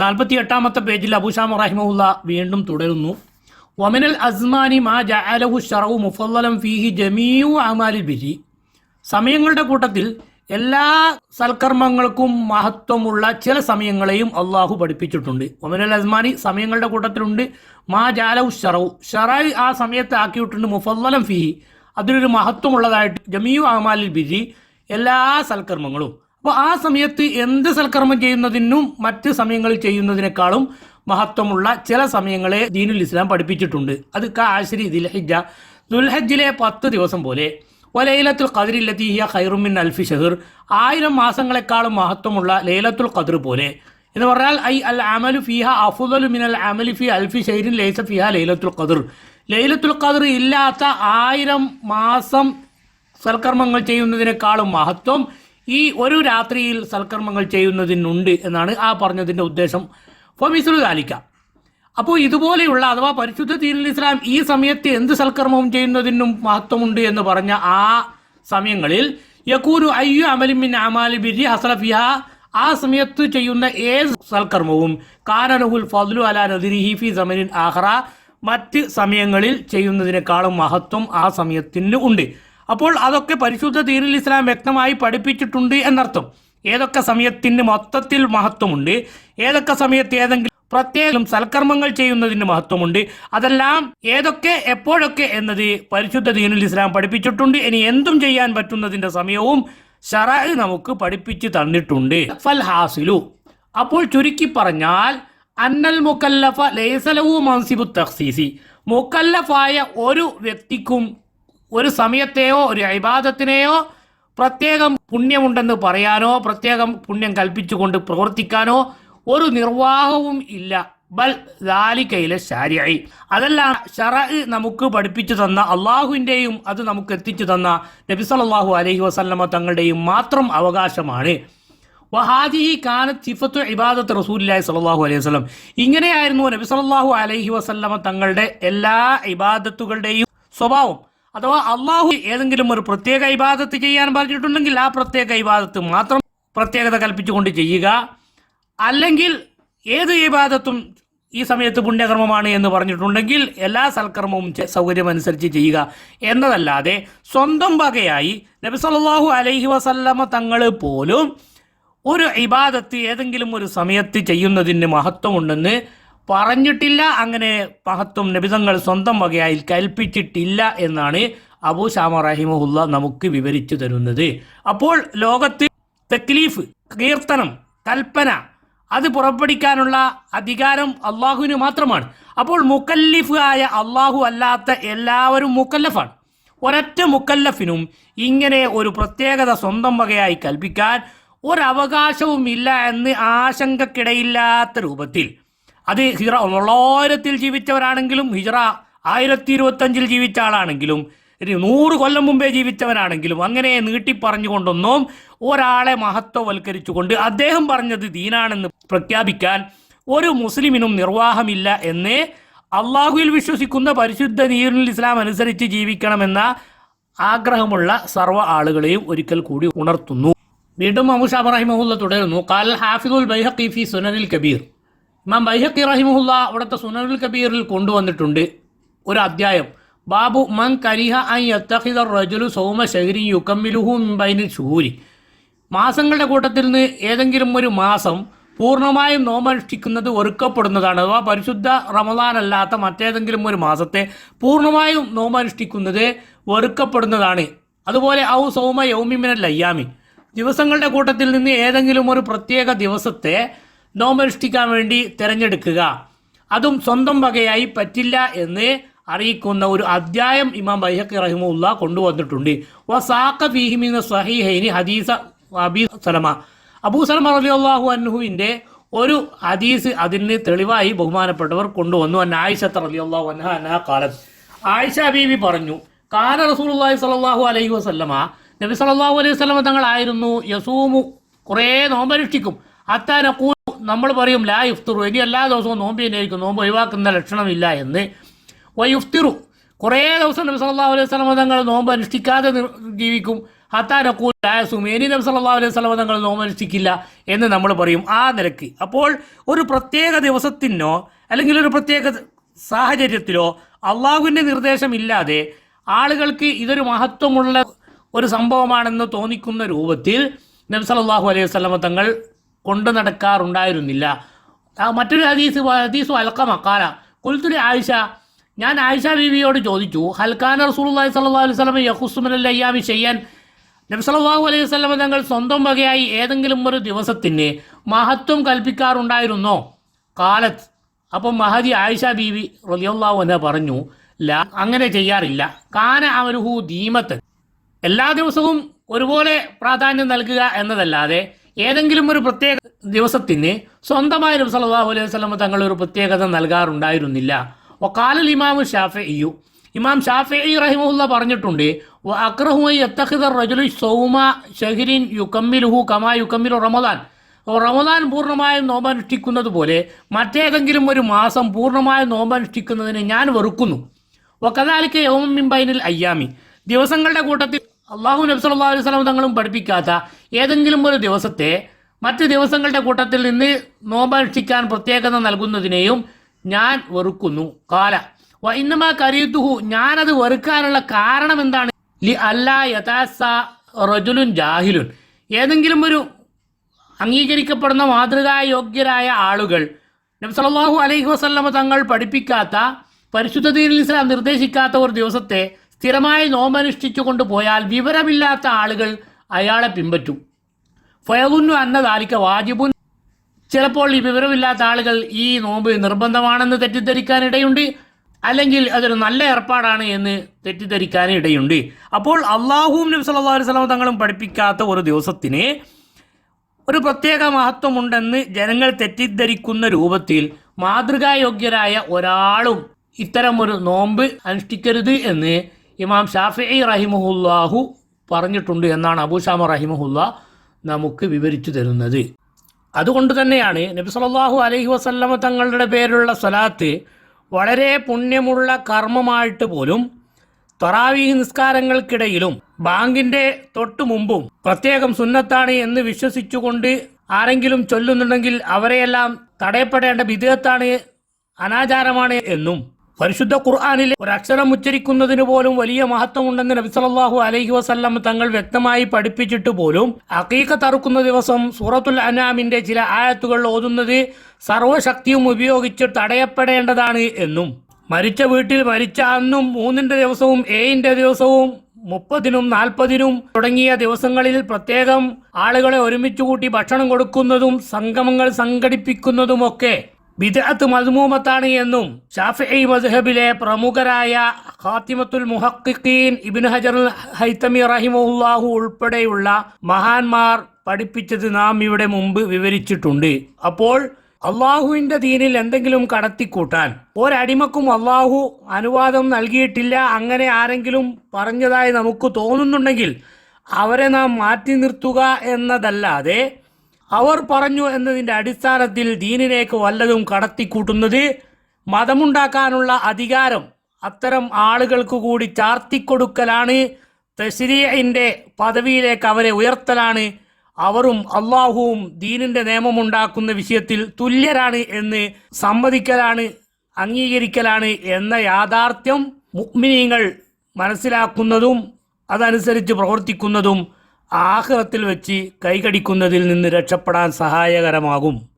നാൽപ്പത്തി എട്ടാമത്തെ പേജിൽ അബുഷാം റഹിമുല്ല വീണ്ടും തുടരുന്നു. വമിനൽ അസ്മാനി മാ ജഅലഹു ഷറവു മുഫല്ലലം ഫീഹി ജമീഉ അമാലിൽ ബിരി സമയങ്ങളുടെ കൂട്ടത്തിൽ എല്ലാ സൽക്കർമ്മങ്ങൾക്കും മഹത്വമുള്ള ചില സമയങ്ങളെയും അള്ളാഹു പഠിപ്പിച്ചിട്ടുണ്ട്. ഒമനൽ അസ്മാനി സമയങ്ങളുടെ കൂട്ടത്തിലുണ്ട്. മാ ജാലഹു ഷറവു ഷറായി ആ സമയത്ത് ആക്കിയിട്ടുണ്ട് മുഫല്ലലം ഫീഹി. അതിലൊരു മഹത്വമുള്ളതായിട്ട് ജമീയു അമാലിൽ ബിരി എല്ലാ സൽക്കർമ്മങ്ങളും. അപ്പോൾ ആ സമയത്ത് എന്ത് സൽക്കർമ്മം ചെയ്യുന്നതിനും മറ്റ് സമയങ്ങളിൽ ചെയ്യുന്നതിനേക്കാളും മഹത്വമുള്ള ചില സമയങ്ങളെ ദീനുൽ ഇസ്ലാം പഠിപ്പിച്ചിട്ടുണ്ട്. അത് കാശരി ദിൽഹിജ. ദുൽഹജ്ജിലെ പത്ത് ദിവസം പോലെ വലൈലത്തുൽ ഖദറില്ലത്തി ഹിയ ഖൈറുമിൻ അൽഫി ഷഹർ ആയിരം മാസങ്ങളെക്കാളും മഹത്വമുള്ള ലൈലത്തുൽ ഖദർ പോലെ. എന്ന് പറഞ്ഞാൽ ഐ അൽ അമലു ഫിഹ അഫുദലു മിൻ അൽ അമലു ഫി അൽഫി ഷൈരിൻ ലൈസ ഫിഹ ലൈലത്തുൽ ഖദർ. ലൈലത്തുൽ ഖദർ ഇല്ലാത്ത ആയിരം മാസം സൽക്കർമ്മങ്ങൾ ചെയ്യുന്നതിനേക്കാളും മഹത്വം ഈ ഒരു രാത്രിയിൽ സൽക്കർമ്മങ്ങൾ ചെയ്യുന്നതിനുണ്ട് എന്നാണ് ആ പറഞ്ഞതിന്റെ ഉദ്ദേശം. ഫമിസുൽ താലിക്ക അപ്പോൾ ഇതുപോലെയുള്ള അഥവാ പരിശുദ്ധ ദീനുൽ ഇസ്ലാം ഈ സമയത്ത് എന്ത് സൽക്കർമ്മവും ചെയ്യുന്നതിനും മഹത്വമുണ്ട് എന്ന് പറഞ്ഞ ആ സമയങ്ങളിൽ യക്കൂരു അയ്യു അമലിമിൻ അമാലി ബിരി ഹസലഫിഹ ആ സമയത്ത് ചെയ്യുന്ന ഏത് സൽക്കർമ്മവും കാനനഹുൽ ഫദ്ലു അല നദിരി ഫി സമനിൻ ആഹ്റ മറ്റ് സമയങ്ങളിൽ ചെയ്യുന്നതിനേക്കാളും മഹത്വം ആ സമയത്തിന് ഉണ്ട്. അപ്പോൾ അതൊക്കെ പരിശുദ്ധ ദീനിൽ ഇസ്ലാം വ്യക്തമായി പഠിപ്പിച്ചിട്ടുണ്ട് എന്നർത്ഥം. ഏതൊക്കെ സമയത്തിന് മൊത്തത്തിൽ മഹത്വമുണ്ട്? ഏതൊക്കെ സമയത്ത് ഏതെങ്കിലും പ്രത്യേകം സൽക്കർമ്മങ്ങൾ ചെയ്യുന്നതിന് മഹത്വമുണ്ട്? അതെല്ലാം ഏതൊക്കെ എപ്പോഴൊക്കെ എന്നത് പരിശുദ്ധ ദീനുൽ ഇസ്ലാം പഠിപ്പിച്ചിട്ടുണ്ട്. ഇനി എന്തും ചെയ്യാൻ പറ്റുന്നതിന്റെ സമയവും ഷറായ് നമുക്ക് പഠിപ്പിച്ചു തന്നിട്ടുണ്ട്. ഫൽ ഹാസിലു. അപ്പോൾ ചുരുക്കി പറഞ്ഞാൽ അന്നൽ മുക്കല്ലഫ ലൈസലവു മൻസിബു തഹ്സീസി മുക്കല്ലഫായ ഒരു വ്യക്തിക്കും ഒരു സമയത്തെയോ ഒരു അഭിബാധത്തിനെയോ പ്രത്യേകം പുണ്യമുണ്ടെന്ന് പറയാനോ പ്രത്യേകം പുണ്യം കൽപ്പിച്ചുകൊണ്ട് പ്രവർത്തിക്കാനോ ഒരു നിർവാഹവും ഇല്ല. ബൽ ദാലിക്കയിലെ ശാരിയായി. അതെല്ലാം ഷറ നമുക്ക് പഠിപ്പിച്ചു തന്ന അള്ളാഹുവിന്റെയും അത് നമുക്ക് എത്തിച്ചു തന്ന നബി സല്ലല്ലാഹു അലൈഹി വസല്ലമ തങ്ങളുടെയും മാത്രം അവകാശമാണ്. വഹാദിഹി കാനത്ത് സിഫത്തു ഇബാദത്ത് റസൂലില്ലാഹി സലാഹു അലൈഹി വസ്ലം ഇങ്ങനെയായിരുന്നു നബി സല്ലല്ലാഹു അലൈഹി വസല്ലമ തങ്ങളുടെ എല്ലാ ഇബാദത്തുകളുടെയും സ്വഭാവം. അഥവാ അള്ളാഹു ഏതെങ്കിലും ഒരു പ്രത്യേക ഇബാദത്ത് ചെയ്യാൻ പറഞ്ഞിട്ടുണ്ടെങ്കിൽ ആ പ്രത്യേക ഇബാദത്ത് മാത്രം പ്രത്യേകത കൽപ്പിച്ചുകൊണ്ട് ചെയ്യുക. അല്ലെങ്കിൽ ഏത് ഇബാദത്തും ഈ സമയത്ത് പുണ്യകർമ്മമാണ് എന്ന് പറഞ്ഞിട്ടുണ്ടെങ്കിൽ എല്ലാ സൽക്കർമ്മവും സൗകര്യമനുസരിച്ച് ചെയ്യുക എന്നതല്ലാതെ സ്വന്തം വകയായി നബി സല്ലല്ലാഹു അലൈഹി വസല്ലമ തങ്ങൾ പോലും ഒരു ഇബാദത്ത് ഏതെങ്കിലും ഒരു സമയത്ത് ചെയ്യുന്നതിന് മഹത്വമുണ്ടെന്ന് പറഞ്ഞിട്ടില്ല അങ്ങനെ മഹത്വം നബിതങ്ങൾ സ്വന്തം വകയായി കൽപ്പിച്ചിട്ടില്ല എന്നാണ് അബൂ ഷാമ റഹിമഹുല്ല നമുക്ക് വിവരിച്ചു തരുന്നത്. അപ്പോൾ ലോകത്ത് തെക്ലീഫ് കീർത്തനം കൽപ്പന അത് പുറപ്പെടുവിക്കാനുള്ള അധികാരം അള്ളാഹുവിന് മാത്രമാണ്. അപ്പോൾ മുക്കല്ലിഫ് ആയ അള്ളാഹു അല്ലാത്ത എല്ലാവരും മുക്കല്ലഫാണ്. ഒരൊറ്റ മുക്കല്ലഫിനും ഇങ്ങനെ ഒരു പ്രത്യേകത സ്വന്തം വകയായി കൽപ്പിക്കാൻ ഒരവകാശവും ഇല്ല എന്ന് ആശങ്കക്കിടയില്ലാത്ത രൂപത്തിൽ. അത് ഹിറ തൊള്ളായിരത്തിൽ ജീവിച്ചവരാണെങ്കിലും ഹിജറ ആയിരത്തി ഇരുപത്തഞ്ചിൽ ജീവിച്ച ആളാണെങ്കിലും നൂറ് കൊല്ലം മുമ്പേ ജീവിച്ചവനാണെങ്കിലും അങ്ങനെ നീട്ടിപ്പറഞ്ഞുകൊണ്ടൊന്നും ഒരാളെ മഹത്വവൽക്കരിച്ചുകൊണ്ട് അദ്ദേഹം പറഞ്ഞത് ദീനാണെന്ന് പ്രഖ്യാപിക്കാൻ ഒരു മുസ്ലിമിനും നിർവാഹമില്ല എന്ന് അള്ളാഹുവിൽ വിശ്വസിക്കുന്ന പരിശുദ്ധ നീരുൽ ഇസ്ലാം അനുസരിച്ച് ജീവിക്കണമെന്ന ആഗ്രഹമുള്ള സർവ ആളുകളെയും ഒരിക്കൽ കൂടി ഉണർത്തുന്നു. വീണ്ടും അമുഷ റഹിമഹുല്ല തുടരുന്നു. കാൽ ഹാഫിദുൽ ബൈഹഖി ഫി സുനനിൽ കബീർ. ഇമാം ബൈഹക്കി റഹിമുല്ല അവിടുത്തെ സുനറുൽ കബീറിൽ കൊണ്ടുവന്നിട്ടുണ്ട് ഒരു അധ്യായം. ബാബു മൻ കരിഹ ഐ യത്തഖിദ റജുലു സൗമ ഷഹരി യുക്കമ്മിലുഹു മുമ്പൈനിൽ ഷുഹൂരി. മാസങ്ങളുടെ കൂട്ടത്തിൽ നിന്ന് ഏതെങ്കിലും ഒരു മാസം പൂർണമായും നോമനുഷ്ഠിക്കുന്നത് വെറുക്കപ്പെടുന്നതാണ് അഥവാ പരിശുദ്ധ റമദാൻ അല്ലാത്ത മറ്റേതെങ്കിലും ഒരു മാസത്തെ പൂർണമായും നോമനുഷ്ഠിക്കുന്നത് വെറുക്കപ്പെടുന്നതാണ് അതുപോലെ ഔ സൗമ യൗമിമിനൽ അയ്യാമി. ദിവസങ്ങളുടെ കൂട്ടത്തിൽ നിന്ന് ഏതെങ്കിലും ഒരു പ്രത്യേക ദിവസത്തെ നോമനുഷ്ഠിക്കാൻ വേണ്ടി തിരഞ്ഞെടുക്കുക. അതും സ്വന്തം വകയായി പറ്റില്ല എന്ന് അറിയിക്കുന്ന ഒരു അധ്യായം ഇമാം ബൈഹക്കി റഹിമുല്ല കൊണ്ടുവന്നിട്ടുണ്ട്. വസാഖ ഹദീസ സലമ. അബൂ സലമ റലി അള്ളാഹു അൻഹുവിന്റെ ഒരു ഹദീസ് അതിന് തെളിവായി ബഹുമാനപ്പെട്ടവർ കൊണ്ടുവന്നു. അന്ന ആയിഷത്ത് റലി അള്ളാഹു അൻഹ അന്ന ആയിഷ ബീബി പറഞ്ഞു കാന റസൂലുള്ളാഹി സ്വല്ലല്ലാഹു അലൈഹി വസല്ലമ നബി സല്ലല്ലാഹു അലൈഹി വസല്ലമ തങ്ങളായിരുന്നു യസൂമു കുറേ നോമ്പനുഷ്ഠിക്കും. അത്താന കൂ നമ്മൾ പറയും ലാ ഇഫ്തിറു. ഇനി എല്ലാ ദിവസവും നോമ്പ് തന്നെയായിരിക്കും നോമ്പ് ഒഴിവാക്കുന്ന ലക്ഷണമില്ല എന്ന്. വയുഫ്തിറു കുറേ ദിവസം നബി സല്ലാ അലൈഹി സ്വലമ തങ്ങൾ നോമ്പ് അനുഷ്ഠിക്കാതെ ജീവിക്കും. ഹത്താനക്കൂ ലായസും ഇനി നബി സല്ലാ അലൈഹി വസല്ലം തങ്ങൾ നോമ്പ് അനുഷ്ഠിക്കില്ല എന്ന് നമ്മൾ പറയും ആ നിലയ്ക്ക് അപ്പോൾ ഒരു പ്രത്യേക ദിവസത്തിനോ അല്ലെങ്കിൽ ഒരു പ്രത്യേക സാഹചര്യത്തിലോ അള്ളാഹുവിന്റെ നിർദ്ദേശമില്ലാതെ ആളുകൾക്ക് ഇതൊരു മഹത്വമുള്ള ഒരു സംഭവമാണെന്ന് തോന്നിക്കുന്ന രൂപത്തിൽ നബി സല്ലല്ലാഹു അലൈഹി വസല്ലം തങ്ങൾ കൊണ്ടു നടക്കാറുണ്ടായിരുന്നില്ല. മറ്റൊരു ഹദീസ് ഹദീസു അൽക്ക മക്കാല കുൽത്തുലി ആയിഷ ഞാൻ ആയിഷ ബീവിയോട് ചോദിച്ചു ഹൽഖാൻ റസൂലുള്ളാഹി സ്വല്ലല്ലാഹു അലൈഹി വസല്ലം യഖുസ്സുമിനൽ അയ്യാമി ചെയ്യാൻ നബ്സലാഹു അലൈഹി വസല്ലം തങ്ങൾ സ്വന്തം വകയായി ഏതെങ്കിലും ഒരു ദിവസത്തിന് മഹത്വം കൽപ്പിക്കാറുണ്ടായിരുന്നോ? കാലത്ത് അപ്പം മഹദി ആയിഷ ബീവി റളിയല്ലാഹു അൻഹ പറഞ്ഞു ല അങ്ങനെ ചെയ്യാറില്ല. കാന അവനുഹു ദീമത്ത്. എല്ലാ ദിവസവും ഒരുപോലെ പ്രാധാന്യം നൽകുക എന്നതല്ലാതെ ഏതെങ്കിലും ഒരു പ്രത്യേക ദിവസത്തിന് സ്വന്തമായ നബി സല്ലല്ലാഹു അലൈഹി വസല്ലം തങ്ങൾ ഒരു പ്രത്യേകത നൽകാറുണ്ടായിരുന്നില്ല. വഖാല ഇമാം ഷാഫിയു ഇമാം ഷാഫി റഹിമുല്ല പറഞ്ഞിട്ടുണ്ട് യുക്കമ്മിലുഹു കമാ യുക്കമ്മിലു റമദാൻ. റമദാൻ പൂർണമായും നോമ്പനുഷ്ഠിക്കുന്നത് പോലെ മറ്റേതെങ്കിലും ഒരു മാസം പൂർണമായും നോമ്പനുഷ്ഠിക്കുന്നതിന് ഞാൻ വെറുക്കുന്നു. വക്കതാലിക്ക് യൗമിൻബൈനിൽ അയ്യാമി. ദിവസങ്ങളുടെ കൂട്ടത്തിൽ അള്ളാഹു നബി സല്ലല്ലാഹു അലൈഹി വസല്ലം തങ്ങളും പഠിപ്പിക്കാത്ത ഏതെങ്കിലും ഒരു ദിവസത്തെ മറ്റ് ദിവസങ്ങളുടെ കൂട്ടത്തിൽ നിന്ന് നോമ്പനുഷ്ഠിക്കാൻ പ്രത്യേകത നൽകുന്നതിനെയും ഞാൻ വെറുക്കുന്നു. കാല ഇന്നമാ കരീത്തുഹു ഞാനത് വെറുക്കാനുള്ള കാരണം എന്താണ്? ലി അല്ലാ യഥാസ റജുലുൻ ജാഹിലുൻ. ഏതെങ്കിലും ഒരു അംഗീകരിക്കപ്പെടുന്ന മാതൃകായോഗ്യരായ ആളുകൾ നബി സല്ലല്ലാഹു അലൈഹി വസ്ലമ തങ്ങൾ പഠിപ്പിക്കാത്ത പരിശുദ്ധ ദീനിൽ ഇസ്ലാം നിർദ്ദേശിക്കാത്ത ഒരു ദിവസത്തെ സ്ഥിരമായി നോമനുഷ്ഠിച്ചു കൊണ്ടുപോയാൽ വിവരമില്ലാത്ത ആളുകൾ അയാളെ പിൻപറ്റും. ഫയകുന്നു അന്നതാലിക്ക വാജിബുൻ. ചിലപ്പോൾ ഈ വിവരമില്ലാത്ത ആളുകൾ ഈ നോമ്പ് നിർബന്ധമാണെന്ന് തെറ്റിദ്ധരിക്കാൻ ഇടയുണ്ട് അല്ലെങ്കിൽ അതൊരു നല്ല ഏർപ്പാടാണ് എന്ന് തെറ്റിദ്ധരിക്കാൻ ഇടയുണ്ട് അപ്പോൾ അള്ളാഹുവും നബി സല്ലല്ലാഹു അലൈഹി സ്വലം തങ്ങളും പഠിപ്പിക്കാത്ത ഒരു ദിവസത്തിന് ഒരു പ്രത്യേക മഹത്വമുണ്ടെന്ന് ജനങ്ങൾ തെറ്റിദ്ധരിക്കുന്ന രൂപത്തിൽ മാതൃകായോഗ്യരായ ഒരാളും ഇത്തരം ഒരു നോമ്പ് അനുഷ്ഠിക്കരുത് എന്ന് ഇമാം ഷാഫി റഹിമുല്ലാഹു പറഞ്ഞിട്ടുണ്ട് എന്നാണ് അബൂഷാമ റഹിമുല്ല നമുക്ക് വിവരിച്ചു തരുന്നത്. അതുകൊണ്ട് തന്നെയാണ് നബി സല്ലല്ലാഹു അലൈഹി വസല്ലമ തങ്ങളുടെ പേരിലുള്ള സ്വലാത്ത് വളരെ പുണ്യമുള്ള കർമ്മമായിട്ട് പോലും തറാവീഹ് നിസ്കാരങ്ങൾക്കിടയിലും ബാങ്കിന്റെ തൊട്ടു മുമ്പും പ്രത്യേകം സുന്നത്താണ് എന്ന് വിശ്വസിച്ചുകൊണ്ട് ആരെങ്കിലും ചൊല്ലുന്നുണ്ടെങ്കിൽ അവരെയെല്ലാം തടയപ്പെടേണ്ട വിധേയത്താണ് അനാചാരമാണ് എന്നും പരിശുദ്ധ ഖുർആാനിലെ ഒരക്ഷരം ഉച്ചരിക്കുന്നതിന് പോലും വലിയ മഹത്വമുണ്ടെന്ന് നബി സല്ലല്ലാഹു അലൈഹി വസല്ലം തങ്ങൾ വ്യക്തമായി പഠിപ്പിച്ചിട്ട് പോലും അക്കീക്ക തറുക്കുന്ന ദിവസം സൂറത്തുൽ അനാമിന്റെ ചില ആയത്തുകൾ ഓതുന്നത് സർവശക്തിയും ഉപയോഗിച്ച് തടയപ്പെടേണ്ടതാണ് എന്നും മരിച്ച വീട്ടിൽ മരിച്ച അന്നും മൂന്നിന്റെ ദിവസവും ഏഴിന്റെ ദിവസവും മുപ്പതിനും നാൽപ്പതിനും തുടങ്ങിയ ദിവസങ്ങളിൽ പ്രത്യേകം ആളുകളെ ഒരുമിച്ച് കൂട്ടി ഭക്ഷണം കൊടുക്കുന്നതും സംഗമങ്ങൾ സംഘടിപ്പിക്കുന്നതുമൊക്കെ ബിദഅത്ത് മദ്മൂമത്താണ് എന്നും ഷാഫി മസ്ഹബിലെ പ്രമുഖരായ ഖാത്തിമത്തുൽ മുഹക്കിഖീൻ ഇബിൻ ഹജർ ഹൈത്തമി റഹിമുല്ലാഹു ഉൾപ്പെടെയുള്ള മഹാന്മാർ പഠിപ്പിച്ചത് നാം ഇവിടെ മുമ്പ് വിവരിച്ചിട്ടുണ്ട്. അപ്പോൾ അള്ളാഹുവിന്റെ ദീനിൽ എന്തെങ്കിലും കടത്തിക്കൂട്ടാൻ ഒരടിമക്കും അള്ളാഹു അനുവാദം നൽകിയിട്ടില്ല അങ്ങനെ ആരെങ്കിലും പറഞ്ഞതായി നമുക്ക് തോന്നുന്നുണ്ടെങ്കിൽ അവരെ നാം മാറ്റി നിർത്തുക എന്നതല്ലാതെ അവർ പറഞ്ഞു എന്നതിന്റെ അടിസ്ഥാനത്തിൽ ദീനിലേക്ക് വല്ലതും കടത്തിക്കൂട്ടുന്നത് മതമുണ്ടാക്കാനുള്ള അധികാരം അത്തരം ആളുകൾക്ക് കൂടി ചാർത്തിക്കൊടുക്കലാണ്. തശ്രീഇന്റെ പദവിയിലേക്ക് അവരെ ഉയർത്തലാണ്. അവരും അള്ളാഹുവും ദീനിന്റെ നിയമമുണ്ടാക്കുന്ന വിഷയത്തിൽ തുല്യരാണ് എന്ന് സമ്മതിക്കലാണ് അംഗീകരിക്കലാണ് എന്ന യാഥാർത്ഥ്യം മുഗ്മിനീങ്ങൾ മനസ്സിലാക്കുന്നതും അതനുസരിച്ച് പ്രവർത്തിക്കുന്നതും ആഹ്റത്തിൽ വെച്ച് കൈകടിക്കുന്നതിൽ നിന്ന് രക്ഷപ്പെടാൻ സഹായകരമാകും.